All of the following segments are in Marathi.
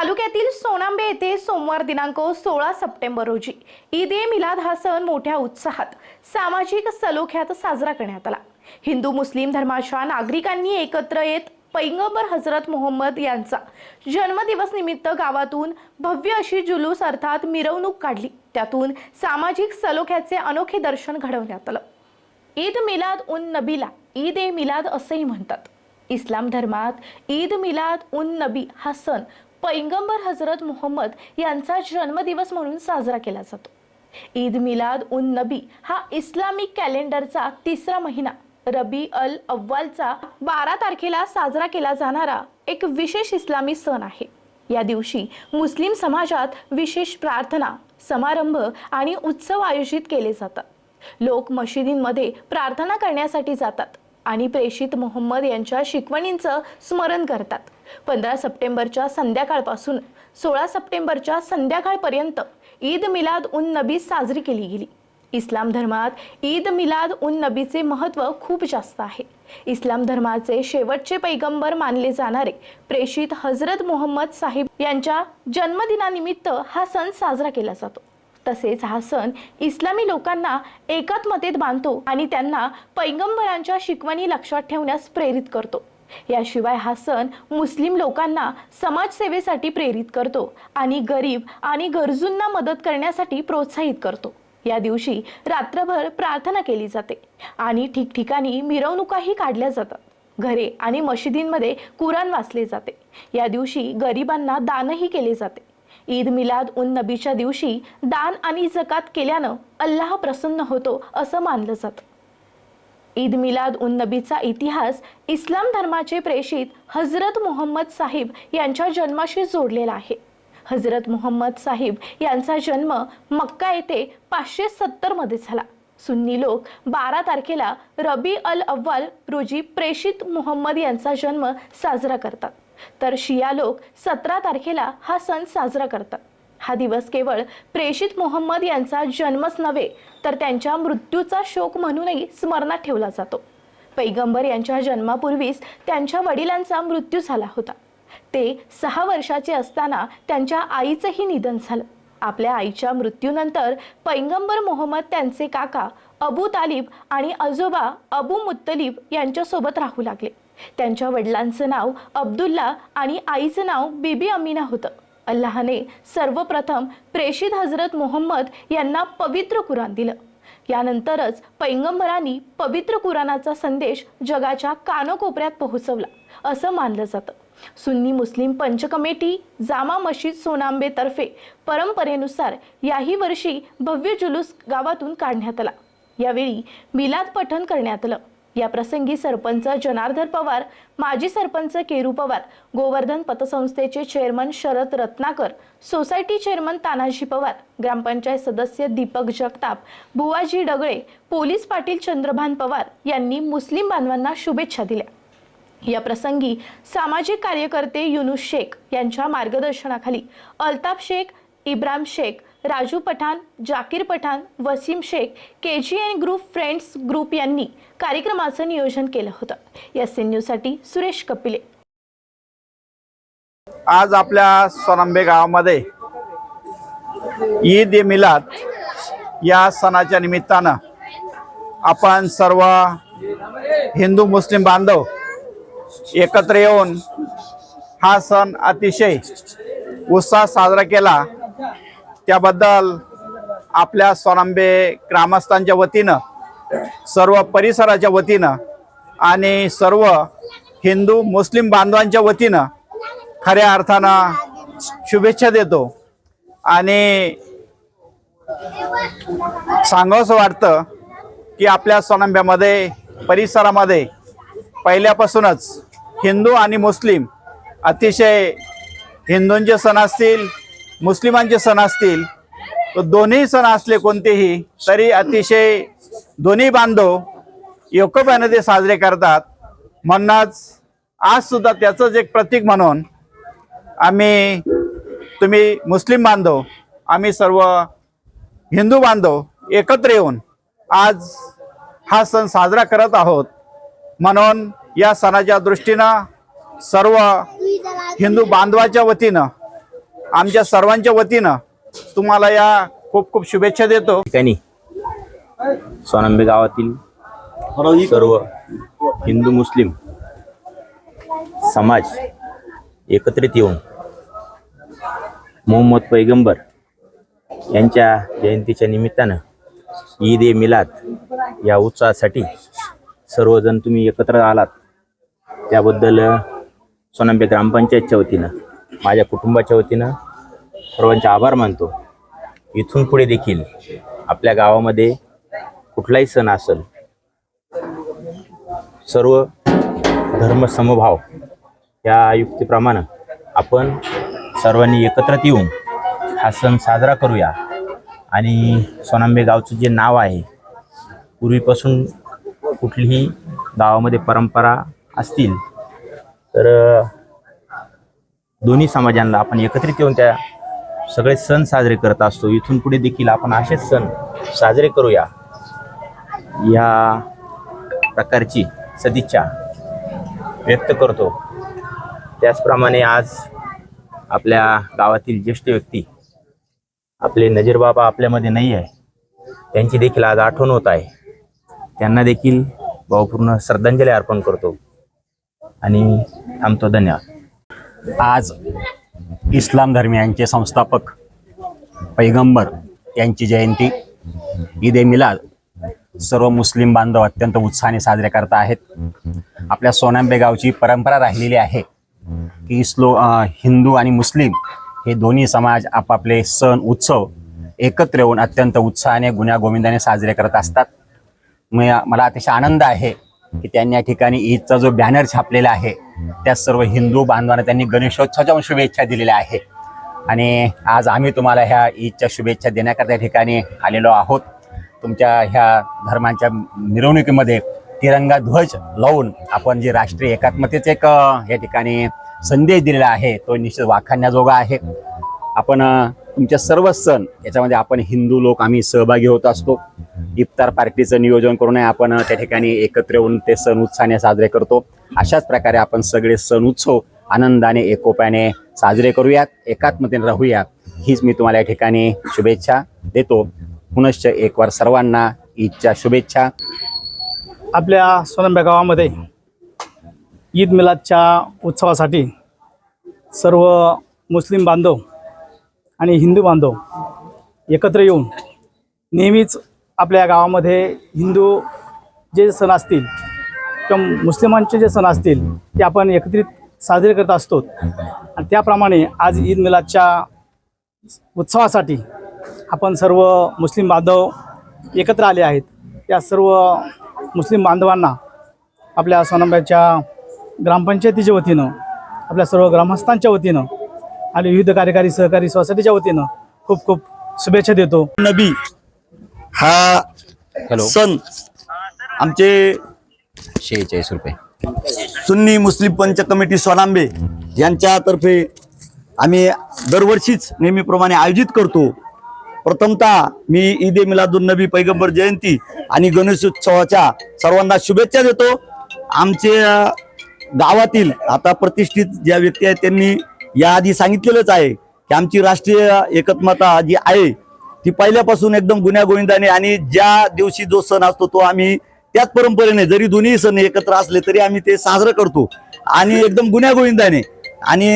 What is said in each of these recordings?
तालुक्यातील सोनांबे येथे सोमवार दिनांक सोळा सप्टेंबर रोजी ईद ए मिलाद हा सण मोठ्या उत्साहात सामाजिक सलोख्यात साजरा करण्यात आला. हिंदू मुस्लिम धर्माच्या नागरिकांनी एकत्र येत पैगंबर हजरत मोहम्मद यांचा जन्मदिवस निमित्त गावातून भव्य अशी जुलूस अर्थात मिरवणूक काढली. त्यातून सामाजिक सलोख्याचे अनोखे दर्शन घडवण्यात आलं. ईद मिलाद उन नबीला ईद ए मिलाद असेही म्हणतात. इस्लाम धर्मात ईद मिलाद उन नबी हा सण पैगंबर हजरत मोहम्मद यांचा जन्मदिवस म्हणून साजरा केला जातो. ईद मिलाद उन नबी हा इस्लामिक कॅलेंडरचा तिसरा महिना. रबी अल अव्वालचा बारा तारखेला साजरा केला जाणारा एक विशेष इस्लामी सण आहे. या दिवशी मुस्लिम समाजात विशेष प्रार्थना समारंभ आणि उत्सव आयोजित केले जातात. लोक मशिदींमध्ये प्रार्थना करण्यासाठी जातात आणि प्रेषित मोहम्मद यांच्या शिकवणींचं स्मरण करतात. पंधरा सप्टेंबरच्या संध्याकाळपासून सोळा सप्टेंबरच्या संध्याकाळपर्यंत ईद मिलाद उन नबी साजरी केली गेली. इस्लाम धर्मात ईद मिलाद उन नबीचे महत्त्व खूप जास्त आहे. इस्लाम धर्माचे शेवटचे पैगंबर मानले जाणारे प्रेषित हजरत मोहम्मद साहिब यांच्या जन्मदिनानिमित्त हा सण साजरा केला जातो. तसेच हा सण इस्लामी लोकांना एकात्मतेत बांधतो आणि त्यांना पैगंबरांच्या शिकवणी लक्षात ठेवण्यास प्रेरित करतो. याशिवाय हा सण मुस्लिम लोकांना समाजसेवेसाठी प्रेरित करतो आणि गरीब आणि गरजूंना मदत करण्यासाठी प्रोत्साहित करतो. या दिवशी रात्रभर प्रार्थना केली जाते आणि ठिकठिकाणी मिरवणुकाही काढल्या जातात. घरे आणि मशिदींमध्ये कुराण वाचले जाते. या दिवशी गरिबांना दानही केले जाते. ईद मिलाद उन नबीच्या दिवशी दान आणि जकात केल्यानं अल्लाह प्रसन्न होतो असं मानलं जातं. ईद मिलाद उन नबीचा इतिहास इस्लाम धर्माचे प्रेषित हजरत मोहम्मद साहिब यांच्या जन्माशी जोडलेला आहे. हजरत मोहम्मद साहिब यांचा जन्म मक्का येथे पाचशे सत्तरमध्ये झाला. सुन्नी लोक बारा तारखेला रबी अल अव्वाल रोजी प्रेषित मोहम्मद यांचा जन्म साजरा करतात. तर शिया लोक सतरा तारखेला हा सण साजरा करतात. हा दिवस केवळ प्रेषित मोहम्मद यांचा जन्मच नव्हे तर त्यांच्या मृत्यूचा शोक म्हणूनही स्मरणात ठेवला जातो. पैगंबर यांच्या जन्मापूर्वीच त्यांच्या वडिलांचा मृत्यू झाला होता. ते सहा वर्षाचे असताना त्यांच्या आईचंही निधन झालं. आपल्या आईच्या मृत्यूनंतर पैगंबर मोहम्मद त्यांचे काका अबू तालिब आणि आजोबा अबू मुत्तलिब यांच्यासोबत राहू लागले. त्यांच्या वडिलांचं नाव अब्दुल्ला आणि आईचं नाव बीबी अमीना होतं. अल्लाहने सर्वप्रथम प्रेषित हजरत मोहम्मद यांना पवित्र कुराण दिलं. यानंतरच पैंगंबरांनी पवित्र कुराणाचा संदेश जगाच्या कानोकोपऱ्यात पोहोचवला असं मानलं जातं. सुन्नी मुस्लिम पंच कमिटी जामा मशीद सोनांबेतर्फे परंपरेनुसार याही वर्षी भव्य जुलूस गावातून काढण्यात आला. यावेळी मिलाद पठण करण्यात आलं. या प्रसंगी सरपंच जनार्दन पवार माजी sarpanch Keru Pawar Govardhan पतसंस्थेचे chairman Sharad Ratnakar society chairman Tanaji Pawar gram panchayat सदस्य दीपक जगताप बुवाजी डगळे पोलीस पाटील चंद्रभान पवार यांनी मुस्लिम बांधवांना शुभेच्छा दिल्या. या प्रसंगी सामाजिक कार्यकर्ते युनुस शेख यांच्या मार्गदर्शनाखाली Altaf Shaikh Ibram Shaikh Raju Pathan Zakir Pathan Wasim Shaikh K G N group friends group यांनी कार्यक्रमाचं नियोजन केलं होतं. या एन न्यूजसाठी सुरेश कपिले. आज आपल्या सोनांबे गावामध्ये ईद ए मिलाद या सणाच्या निमित्तानं आपण सर्व हिंदू मुस्लिम बांधव एकत्र येऊन हा सण अतिशय उत्साह साजरा केला. त्याबद्दल आपल्या सोनांबे ग्रामस्थांच्या वतीनं सर्व परिसराच्या वतीनं आणि सर्व हिंदू मुस्लिम बांधवांच्या वतीनं खऱ्या अर्थानं शुभेच्छा देतो. आणि सांगावंसं वाटतं की आपल्या सोनांब्यामध्ये परिसरामध्ये पहिल्यापासूनच हिंदू आणि मुस्लिम अतिशय हिंदूंचे सण असतील मुस्लिमांचे सण असतील दोन्ही सण असले कोणतेही तरी अतिशय दोन्ही बांधव एकोप्याने ते साजरे करतात. म्हणूनच आज सुद्धा त्याचंच एक प्रतीक म्हणून आम्ही तुम्ही मुस्लिम बांधव आम्ही सर्व हिंदू बांधव एकत्र येऊन आज हा सण साजरा करत आहोत. म्हणून या सणाच्या दृष्टीनं सर्व हिंदू बांधवाच्या वतीनं आमच्या सर्वांच्या वतीनं तुम्हाला या खूप खूप शुभेच्छा देतो. ठिकाणी सोनांबे गावातील सर्व हिंदू मुस्लिम समाज एकत्रित येऊन मोहम्मद पैगंबर यांच्या जयंतीच्या निमित्तानं ईद ए मिलाद या उत्सवासाठी सर्वजण तुम्ही एकत्र आलात. त्याबद्दल सोनांबे ग्रामपंचायतच्या वतीनं माझ्या कुटुंबाच्या वतीनं सर्वांचे आभार मानतो. इथून पुढे देखील आपल्या गावामध्ये कुठलाही सण असेल सर्व धर्मसमभाव या युक्तीप्रमाणे आपण सर्वांनी एकत्रित येऊन हा सण साजरा करूया. आणि सोनांबे गावचं जे नाव आहे पूर्वीपासून कुठलीही गावामध्ये परंपरा असतील तर दोन्ही समाजांना आपण एकत्रित येऊन त्या सगळे सण साजरे करत असतो. इथून पुढे देखील आपण असेच सण साजरे करूया. या प्रकारची सदिच्छा व्यक्त करतो. त्याचप्रमाणे आज आपल्या गावातील ज्येष्ठ व्यक्ती आपले नजीर बाबा आपल्यामध्ये नाही आहे. त्यांची देखील आज आठवण होत आहे. त्यांना देखील भावपूर्ण श्रद्धांजली अर्पण करतो. आणि थांबतो. धन्यवाद. आज इस्लाम धर्मियांचे संस्थापक पैगंबर यांची जयंती ईद ए मिलाद सर्व मुस्लिम बांधव अत्यंत उत्साहाने साजरे करत आहेत. आपल्या सोनांबे गावची परंपरा राहिलेली आहे की इस्लो हिंदू आणि मुस्लिम हे दोन्ही समाज आपापले सण उत्सव एकत्र येऊन अत्यंत उत्साहाने गुण्यागोविंदाने साजरे करत असतात. मला अतिशय आनंद आहे की त्यांनी या ठिकाणी ईदचा जो बॅनर छापलेला आहे त्या सर्व हिंदू बांधवांना त्यांनी गणेशोत्सवाच्या शुभेच्छा दिलेल्या आहे आणि आज आम्ही तुम्हाला ह्या ईदच्या शुभेच्छा देण्याकरता या ठिकाणी आलेलो आहोत. तुमच्या ह्या धर्मांच्या मिरवणुकीमध्ये तिरंगा ध्वज लावून आपण जे राष्ट्रीय एकात्मतेचे एक या ठिकाणी संदेश दिलेला आहे तो निश्चित वाखाणण्याजोगा आहे. आपण तुमच्या सर्व सण याच्यामध्ये आपण हिंदू लोक आम्ही सहभागी होत असतो. इफ्तार पार्टीचं नियोजन करून आपण त्या ठिकाणी एकत्र येऊन ते सण उत्साहाने साजरे करतो. अशाच प्रकारे आपण सगळे सण उत्सव आनंदाने एकोप्याने साजरे करूयात एकात्मतेने राहूया हीच मी तुम्हाला या ठिकाणी शुभेच्छा देतो. पुनश्च एक वार सर्वांना ईदच्या शुभेच्छा. आपल्या सोनंब्या गावामध्ये ईद मिलादच्या उत्सवासाठी सर्व मुस्लिम बांधव आणि हिंदू बांधव एकत्र येऊन नेहमीच आपल्या गावामध्ये हिंदू जे सण असतील किंवा मुस्लिमांचे जे सण असतील ते आपण एकत्रित साजरे करत असतो. आणि त्याप्रमाणे आज ईद मिलादच्या उत्सवासाठी आपण सर्व मुस्लिम बांधव एकत्र आले आहेत. त्या सर्व मुस्लिम बांधवांना आपल्या सोनांब्याच्या ग्रामपंचायतीच्या वतीनं आपल्या सर्व ग्रामस्थांच्या वतीनं आणि विविध कार्यकारी सहकारी सोसायटीच्या वतीनं खूप खूप शुभेच्छा देतो. नबी हा हॅलो. सण आमचे शेहेचाळीस रुपये. सुन्नी मुस्लिम पंच कमिटी सोनांबे यांच्यातर्फे आम्ही दरवर्षीच नेहमीप्रमाणे आयोजित करतो. प्रथमतः मी ईद ए मिलादुन नबी पैगंबर जयंती आणि गणेशोत्सवाच्या सर्वांना शुभेच्छा देतो. आमचे गावातील आता प्रतिष्ठित ज्या व्यक्ती आहेत त्यांनी याआधी सांगितलेलंच आहे की आमची राष्ट्रीय एकत्मता जी आहे ती पहिल्यापासून एकदम गुन्ह्यागोविंदाने आणि ज्या दिवशी जो सण असतो तो आम्ही त्याच परंपरेने जरी दोन्ही सण एकत्र असले तरी आम्ही ते साजरं करतो आणि एकदम गुन्ह्यागोविंदाने आणि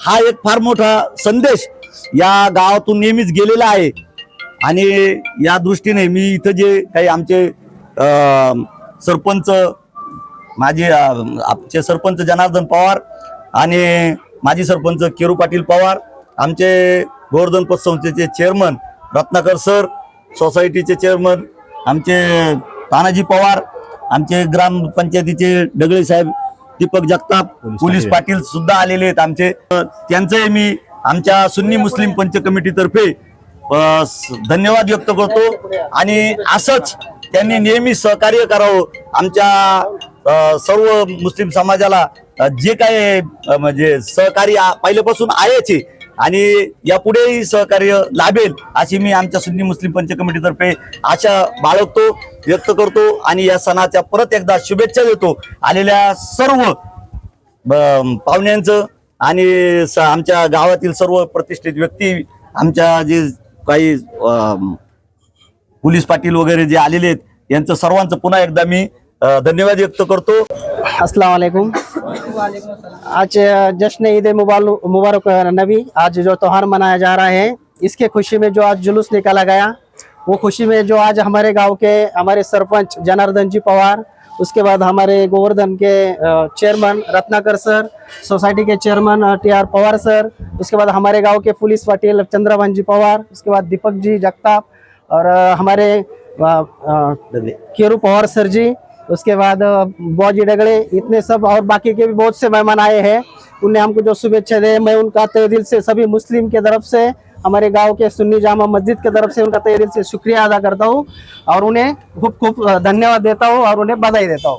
हा एक फार मोठा संदेश या गावातून नेहमीच गेलेला आहे. आणि या दृष्टीने मी इथं जे काही आमचे सरपंच माझे आमचे सरपंच जनार्दन पवार आणि माजी सरपंच केरू पाटील पवार आमचे गोवर्धन पतसंस्थेचे चेअरमन रत्नाकर सर सोसायटीचे चेअरमन आमचे तानाजी पवार आमचे ग्रामपंचायतीचे डगळे साहेब दीपक जगताप पोलीस पाटील. सुद्धा आलेले आहेत आमचे. त्यांचंही मी आमच्या सुन्नी मुस्लिम पंच कमिटीतर्फे धन्यवाद व्यक्त करतो. आणि असंच त्यांनी नेहमी सहकार्य करावं. आमच्या सर्व मुस्लिम समाजाला जे काय म्हणजे सहकार्य पहिल्यापासून आहेच आहे आणि यापुढेही सहकार्य लाभेल अशी मी आमच्या सुन्नी मुस्लिम पंच कमिटीतर्फे आशा बाळगतो व्यक्त करतो आणि या सणाच्या परत एकदा शुभेच्छा देतो. आलेल्या सर्व पाहुण्यांचं आणि स- आमच्या गावातील सर्व प्रतिष्ठित व्यक्ती आमच्या जे काही पोलीस पाटील वगैरे जे आलेले आहेत यांचं सर्वांचं पुन्हा एकदा मी धन्यवाद व्यक्त करतो अस्सलाम वालेकुम। आज जश्न ईद मुबारक नबी। आज जो त्यौहार मनाया जा रहा है इसके खुशी में जो आज जुलूस निकाला गया वो खुशी में जो आज हमारे गाँव के हमारे सरपंच जनार्दन जी पवार उसके बाद हमारे गोवर्धन के चेयरमैन रत्नाकर सर सोसाइटी के chairman T R Pawar sir उसके बाद हमारे गाँव के पुलिस पाटिल चंद्रभान जी पवार उसके बाद दीपक जी जगताप और हमारे केरू पवार सर जी उसके बाद बॉजी डगड़े इतने सब और बाकी के भी बहुत से मेहमान आए हैं। उनने हमको जो शुभेच्छा दे, मैं उनका तय दिल से सभी मुस्लिम के तरफ़ से, हमारे गाँव के सुन्नी जामा मस्जिद के तरफ़ से उनका तय दिल से शुक्रिया अदा करता हूँ और उन्हें खूब खूब धन्यवाद देता हूँ और उन्हें बधाई देता हूँ।